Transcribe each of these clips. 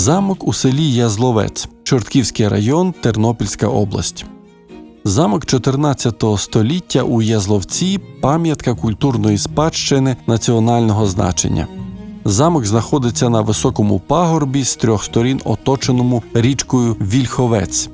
Замок у селі Язловець, Чортківський район, Тернопільська область. Замок 14 століття у Язловці пам'ятка культурної спадщини національного значення. Замок знаходиться на високому пагорбі з трьох сторін, оточеному річкою Вільховець.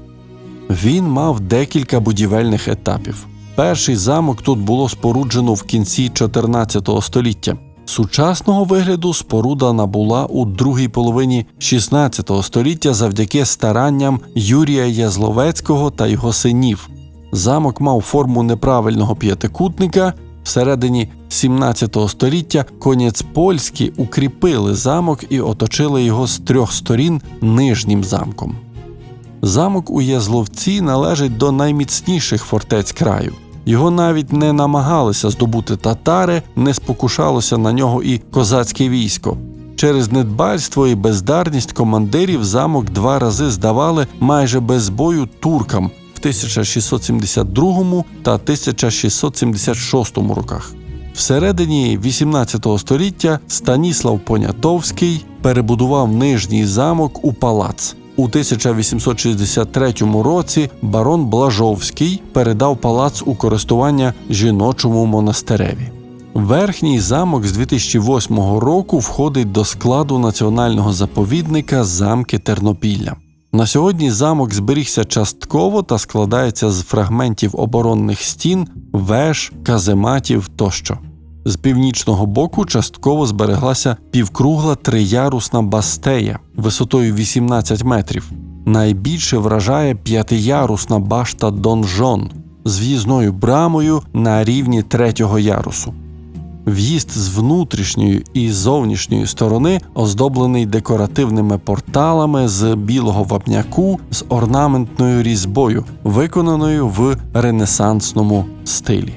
Він мав декілька будівельних етапів. Перший замок тут було споруджено в кінці 14 століття. Сучасного вигляду споруда набула у другій половині 16 століття завдяки старанням Юрія Язловецького та його синів. Замок мав форму неправильного п'ятикутника. Всередині 17 століття конець польські укріпили замок і оточили його з трьох сторін нижнім замком. Замок у Язловці належить до найміцніших фортець краю. Його навіть не намагалися здобути татари, не спокушалося на нього і козацьке військо. Через недбальство і бездарність командирів замок два рази здавали майже без бою туркам в 1672 та 1676 роках. Всередині 18 століття Станіслав Понятовський перебудував нижній замок у палац. У 1863 році барон Блажовський передав палац у користування жіночому монастиреві. Верхній замок з 2008 року входить до складу національного заповідника замки Тернопілля. На сьогодні замок зберігся частково та складається з фрагментів оборонних стін, веж, казематів тощо. З північного боку частково збереглася півкругла триярусна бастея висотою 18 метрів. Найбільше вражає п'ятиярусна башта Донжон з в'їзною брамою на рівні третього ярусу. В'їзд з внутрішньої і зовнішньої сторони оздоблений декоративними порталами з білого вапняку з орнаментною різьбою, виконаною в ренесансному стилі.